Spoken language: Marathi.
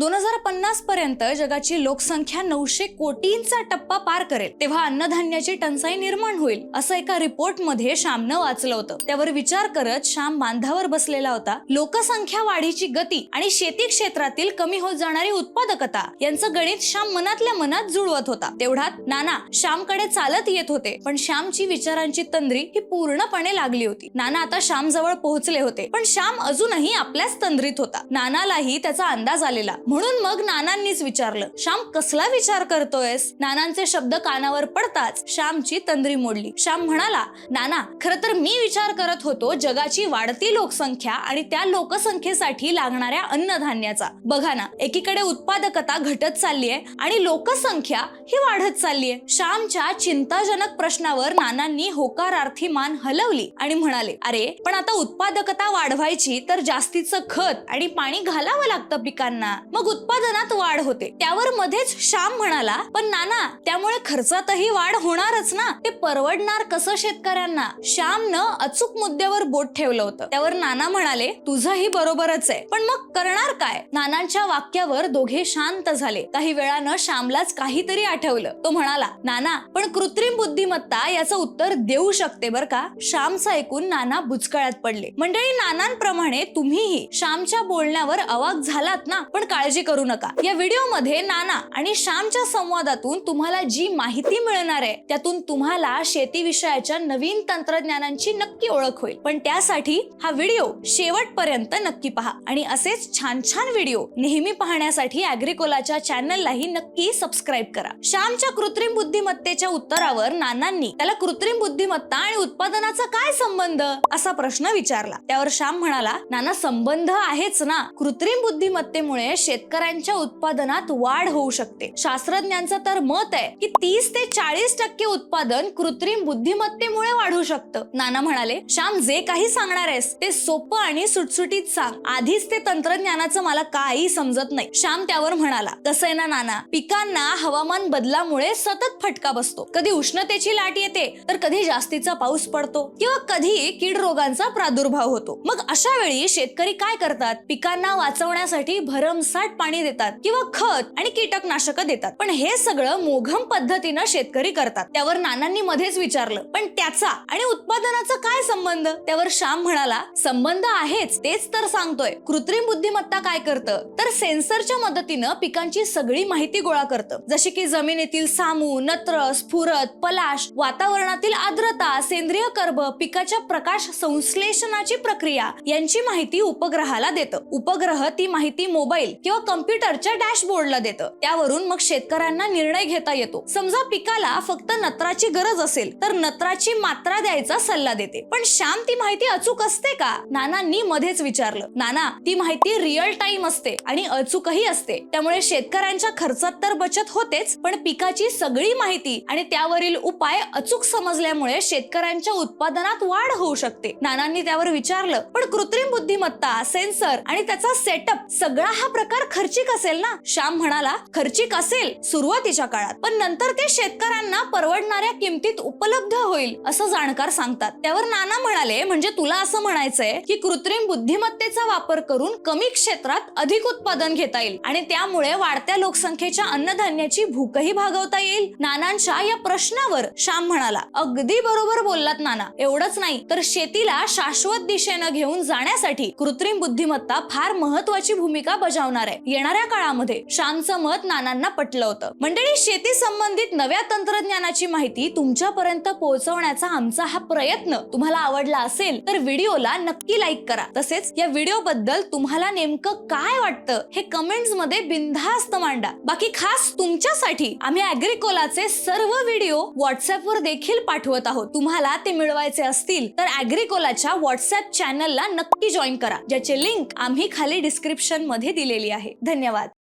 दोन हजार पन्नास पर्यंत जगाची लोकसंख्या नऊशे कोटींचा टप्पा पार करेल. तेव्हा अन्नधान्याची टंचाई निर्माण होईल असं एका रिपोर्टमध्ये श्यामनं वाचलं होतं. त्यावर विचार करत श्याम बांधावर बसलेला होता. लोकसंख्या वाढीची गती आणि शेती क्षेत्रातील कमी होत जाणारी उत्पादकता यांचं गणित श्याम मनातल्या मनात जुळवत होता. तेवढ्यात नाना श्यामकडे चालत येत होते पण श्यामची विचारांची तंद्री ही पूर्णपणे लागली होती. नाना आता श्याम जवळ पोहोचले होते पण श्याम अजूनही आपल्याच तंद्रीत होता. नानालाही त्याचा अंदाज आलेला. म्हणून मग नानांनीच विचारलं श्याम कसला विचार करतोयस? नानांचे शब्द कानावर पडताच श्यामची तंद्री मोडली. श्याम म्हणाला नाना खर तर मी विचार करत होतो जगाची वाढती लोकसंख्या आणि त्या लोकसंख्येसाठी लागणाऱ्या अन्नधान्याचा. बघा ना एकीकडे उत्पादकता घटत चाललीये आणि लोकसंख्या ही वाढत चाललीय. श्यामच्या चिंताजनक प्रश्नावर नानांनी होकारार्थी मान हलवली आणि म्हणाले अरे पण आता उत्पादकता वाढवायची तर जास्तीचं खत आणि पाणी घालावं लागतं पिकांना. मग उत्पादनात वाढ होते. त्यावर मध्येच श्याम म्हणाला पण नाना त्यामुळे खर्चातही वाढ होणारच ना? ते परवडणार कसं शेतकऱ्यांना? श्यामनं अचूक मुद्द्यावर बोट ठेवलं होतं. त्यावर नाना म्हणाले तुझंही बरोबरच आहे. पण मग करणार काय? नानांच्या वाक्यावर दोघे शांत झाले. काही वेळानं श्यामलाच काहीतरी आठवलं. तो म्हणाला नाना पण कृत्रिम बुद्धिमत्ता याचं उत्तर देऊ शकते बर का? श्यामचं ऐकून नाना बुचकळ्यात पडले. मंडळी नानांप्रमाणे तुम्हीही. श्यामच्या बोलण्यावर अवाक झालात ना? पण काळजी करू नका. या व्हिडिओमध्ये नाना आणि श्यामच्या संवादातून तुम्हाला जी माहिती मिळणार आहे त्यातून तुम्हाला शेती विषयाच्या नवीन तंत्रज्ञानांची नक्की ओळख होईल. पण त्यासाठी हा व्हिडिओ शेवटपर्यंत नक्की पहा आणि असेच छान छान व्हिडिओ नेहमी पाहण्यासाठी अॅग्रिकोलाच्या चॅनललाही नक्की सबस्क्राईब करा. श्यामच्या कृत्रिम बुद्धिमत्तेच्या उत्तरावर नानांनी त्याला कृत्रिम बुद्धिमत्ता आणि उत्पादनाचा काय संबंध? असा प्रश्न विचारला. त्यावर श्याम म्हणाला नाना संबंध आहेच ना. कृत्रिम बुद्धिमत्तेमुळे शेतकऱ्यांच्या उत्पादनात वाढ होऊ शकते. शास्त्रज्ञांचं तर मत आहे की तीस ते चाळीस टक्के उत्पादन कृत्रिम बुद्धिमत्तेमुळे वाढू शकतं. नाना म्हणाले श्याम जे काही सांगणार आहेस ते सोपं आणि सुटसुटीत सांग. आधीच ते तंत्रज्ञानाचं मला काही समजत नाही. श्याम त्यावर म्हणाला कसं आहे ना नाना? पिकांना हवामान बदलामुळे सतत फटका बसतो. कधी उष्णतेची लाट येते तर कधी जास्तीचा पाऊस पडतो किंवा कधी कीड रोगांचा प्रादुर्भाव होतो. मग अशा वेळी शेतकरी काय करतात? पिकांना वाचवण्यासाठी भरमसाठ पाणी देतात किंवा खत आणि कीटकनाशक देतात. पण हे सगळं मोघम पद्धतीनं शेतकरी करतात. त्यावर नानांनी मध्येच विचारलं पण त्याचा आणि उत्पादनाचा काय संबंध? त्यावर श्याम म्हणाला संबंध आहेच तेच तर सांगतोय. कृत्रिम बुद्धिमत्ता काय करतं? तर सेन्सरच्या मदतीनं पिकांची सगळी माहिती गोळा करतं. जशी की जमिनीतील सामू नत्र स्फुरत पलाश वातावरणातील आर्द्रता सेंद्रिय कर्ब पिकाच्या प्रकाश संश्लेषणाची प्रक्रिया यांची माहिती उपग्रहाला देतं. उपग्रह ती माहिती मोबाईल किंवा कम्प्युटरच्या डॅशबोर्डला देतं. त्यावरून मग शेतकऱ्यांना निर्णय घेता येतो. समजा पिकाला फक्त नत्राची गरज असेल तर नत्राची मात्रा द्यायचा सल्ला देते. पण श्याम ती माहिती अचूक असते का? नानांनी मध्येच विचारलं. नाना ती माहिती रिअल टाइम असते आणि अचूकही असते. त्यामुळे शेतकऱ्यांच्या खर्चात तर बचत होतेच पण पिकाची सगळी माहिती आणि त्यावरील उपाय अचूक समजल्यामुळे शेतकऱ्यांच्या उत्पादनात वाढ होऊ शकते. नानांनी त्यावर विचारलं पण कृत्रिम बुद्धिमत्ता सेन्सर आणि त्याचा सेटअप सगळा हा प्रकार खर्चिक असेल ना? श्याम म्हणाला खर्चिक असेल सुरुवातीच्या काळात पण नंतर ते शेतकऱ्यांना परवडणाऱ्या किमतीत उपलब्ध होईल असं जाणकार सांगतात. त्यावर नाना म्हणाले म्हणजे तुला असं म्हणायचंय की कृत्रिम बुद्धिमत्तेचा वापर करून कमी क्षेत्रात अधिक उत्पादन घेता येईल आणि त्यामुळे वाढत्या लोकसंख्येच्या अन्नधान्याची भूकही भागवता येईल? नानांच्या या प्रश्नावर श्याम म्हणाला अगदी बरोबर बोललात नाना. एवढंच नाही तर शेतीला शाश्वत दिशेनं घेऊन जाण्यासाठी कृत्रिम बुद्धिमत्ता फार महत्वाची भूमिका बजावणार आहे. येणाऱ्या काळामध्ये श्यामचं मत नानांना पटलं होतं. मंडळी शेती संबंधित नव्या तंत्रज्ञानाची माहिती तुमच्यापर्यंत पोहोचवण्याचा आमचा हा प्रयत्न तुम्हाला आवडला असेल तर व्हिडिओला नक्की लाईक करा. तसेच या व्हिडिओ बद्दल तुम्हाला नेमकं काय वाटतं हे कमेंट्समध्ये बिनधास्त मांडा. बाकी खास तुमच्यासाठी आम्ही अॅग्रिकोलाचे सर्व व्हिडिओ व्हॉट्सअपवर देखील पाठवत आहोत. तुम्हाला ते मिळवायचे असतील तर अॅग्रिकोलाच्या व्हॉट्सअप चॅनलला नक्की जॉईन करा ज्याचे लिंक आम्ही खाली डिस्क्रिप्शनमध्ये दिलेली आहे. धन्यवाद.